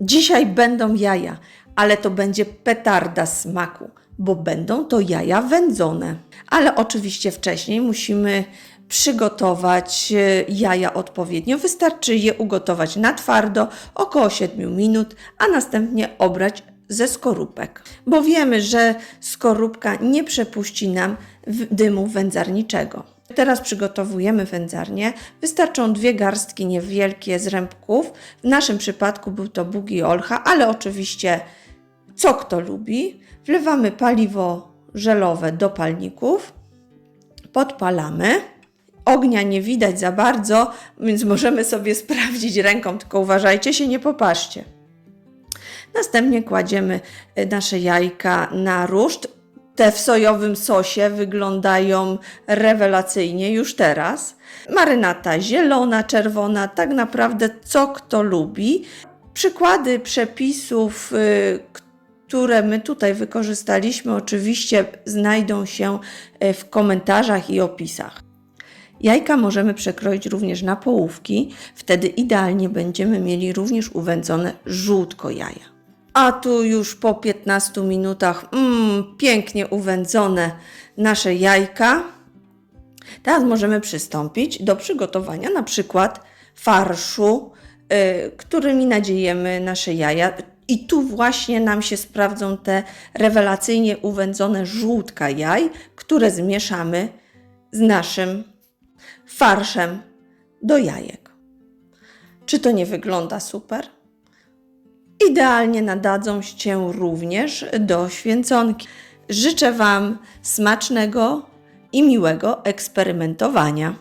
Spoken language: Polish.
Dzisiaj będą jaja, ale to będzie petarda smaku, bo będą to jaja wędzone. Ale oczywiście wcześniej musimy przygotować e, jaja odpowiednio. Wystarczy je ugotować na twardo około 7 minut, a następnie obrać ze skorupek. Bo wiemy, że skorupka nie przepuści nam dymu wędzarniczego. Teraz przygotowujemy wędzarnię. Wystarczą dwie garstki niewielkie z rębków. W naszym przypadku był to bugi olcha, ale oczywiście co kto lubi. Wlewamy paliwo żelowe do palników, podpalamy. Ognia nie widać za bardzo, więc możemy sobie sprawdzić ręką, tylko uważajcie się, nie popaszcie. Następnie kładziemy nasze jajka na ruszt. Te w sojowym sosie wyglądają rewelacyjnie już teraz. Marynata zielona, czerwona, tak naprawdę co kto lubi. Przykłady przepisów, y, które my tutaj wykorzystaliśmy, oczywiście znajdą się e, w komentarzach i opisach. Jajka możemy przekroić również na połówki, wtedy idealnie będziemy mieli również uwędzone żółtko jaja. A tu już po 15 minutach mm, pięknie uwędzone nasze jajka. Teraz możemy przystąpić do przygotowania na przykład farszu, y, którymi nadziejemy nasze jaja. I tu właśnie nam się sprawdzą te rewelacyjnie uwędzone żółtka jaj, które zmieszamy z naszym farszem do jajek. Czy to nie wygląda super? Idealnie nadadzą się również do święconki. Życzę Wam smacznego i miłego eksperymentowania.